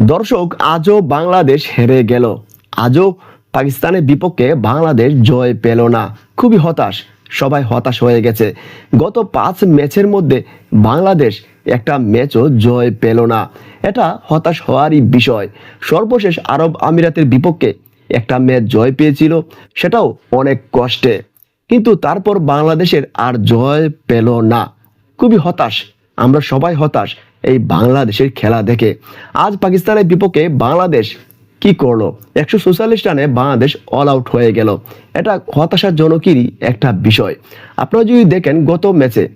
দর্শক, আজও বাংলাদেশ হেরে গেল। আজও পাকিস্তানের বিপক্ষে বাংলাদেশ জয় পেল না। খুবই হতাশ। সবাই হতাশ হয়ে গেছে। গত পাঁচ ম্যাচের মধ্যে বাংলাদেশ একটা ম্যাচও জয় পেল না। এটা হতাশ হওয়ারই বিষয়। সর্বশেষ আরব আমিরাতের বিপক্ষে একটা ম্যাচ জয় পেয়েছিল। সেটাও অনেক কষ্টে। কিন্তু তারপর বাংলাদেশের আর জয় পেল না। খুবই হতাশ। আমরা সবাই হতাশ। এই বাংলাদেশের খেলা দেখে। আজ পাকিস্তানের বিপক্ষে বাংলাদেশ কি করল? একশো চৌচল্লিশ রানে বাংলাদেশ অল আউট হয়ে গেল। এটা হতাশাজনকেরই একটা বিষয়। আপনারা যদি দেখেন, গত ম্যাচে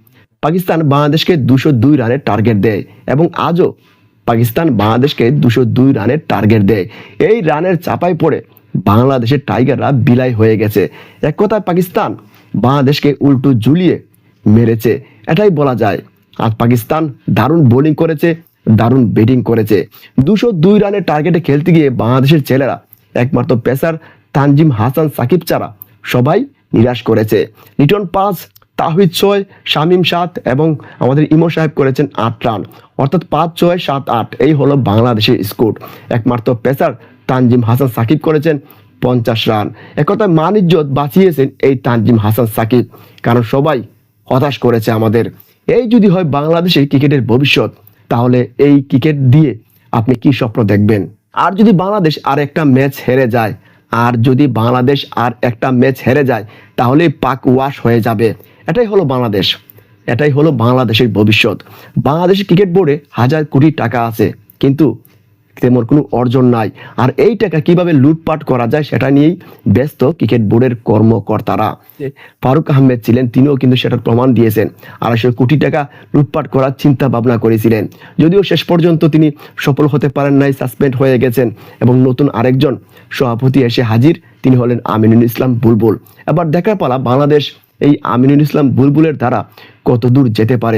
পাকিস্তান বাংলাদেশকে দুশো দুই রানের টার্গেট দেয় এবং আজও পাকিস্তান বাংলাদেশকে দুশো দুই রানের টার্গেট দেয়। এই রানের চাপায় পড়ে বাংলাদেশের টাইগাররা বিলাই হয়ে গেছে। এক কথায় পাকিস্তান বাংলাদেশকে উল্টো ঝুলিয়ে মেরেছে। এটাই বলা যায়। আর পাকিস্তান দারুণ বোলিং করেছে, দারুণ ব্যাটিং করেছে। দুশো দুই রানের টার্গেটে খেলতে গিয়ে বাংলাদেশের ছেলেরা, একমাত্র পেসার তানজিম হাসান সাকিব ছাড়া সবাই নিরাশ করেছে। লিটন পাঁচ তাহিদ ছয়, শামিম সাত এবং আমাদের ইমো সাহেব করেছেন আট রান। অর্থাৎ পাঁচ ছয়, সাত আট, এই হলো বাংলাদেশের স্কোর একমাত্র পেসার তানজিম হাসান সাকিব করেছেন পঞ্চাশ রান। একথায় মান ইজ্জত বাঁচিয়েছেন এই তানজিম হাসান সাকিব। কারণ সবাই হতাশ করেছে আমাদের। এই যদি হয় বাংলাদেশের ক্রিকেটের ভবিষ্যৎ, তাহলে এই ক্রিকেট দিয়ে আপনি কি স্বপ্ন দেখবেন? আর যদি বাংলাদেশ আর একটা ম্যাচ হেরে যায়, আর যদি বাংলাদেশ আর একটা ম্যাচ হেরে যায়, তাহলে পাক ওয়াশ হয়ে যাবে। এটাই হলো বাংলাদেশ। এটাই হলো বাংলাদেশের ভবিষ্যৎ। বাংলাদেশের ক্রিকেট বোর্ডে হাজার কোটি টাকা আছে, কিন্তু তেমন কোনো অর্জন নাই। আর এই টাকা কীভাবে লুটপাট করা যায় সেটা নিয়েই ব্যস্ত ক্রিকেট বোর্ডের কর্মকর্তারা। ফারুক আহমেদ ছিলেন, তিনিও কিন্তু সেটার প্রমাণ দিয়েছেন। আড়াইশো কোটি টাকা লুটপাট করার চিন্তা ভাবনা করেছিলেন। যদিও শেষ পর্যন্ত তিনি সফল হতে পারেন নাই, সাসপেন্ড হয়ে গেছেন এবং নতুন আরেকজন সভাপতি এসে হাজির, তিনি হলেন আমিনুল ইসলাম বুলবুল। এবার দেখার পালা বাংলাদেশ এই আমিনুল ইসলাম বুলবুলের দ্বারা কত দূর যেতে পারে?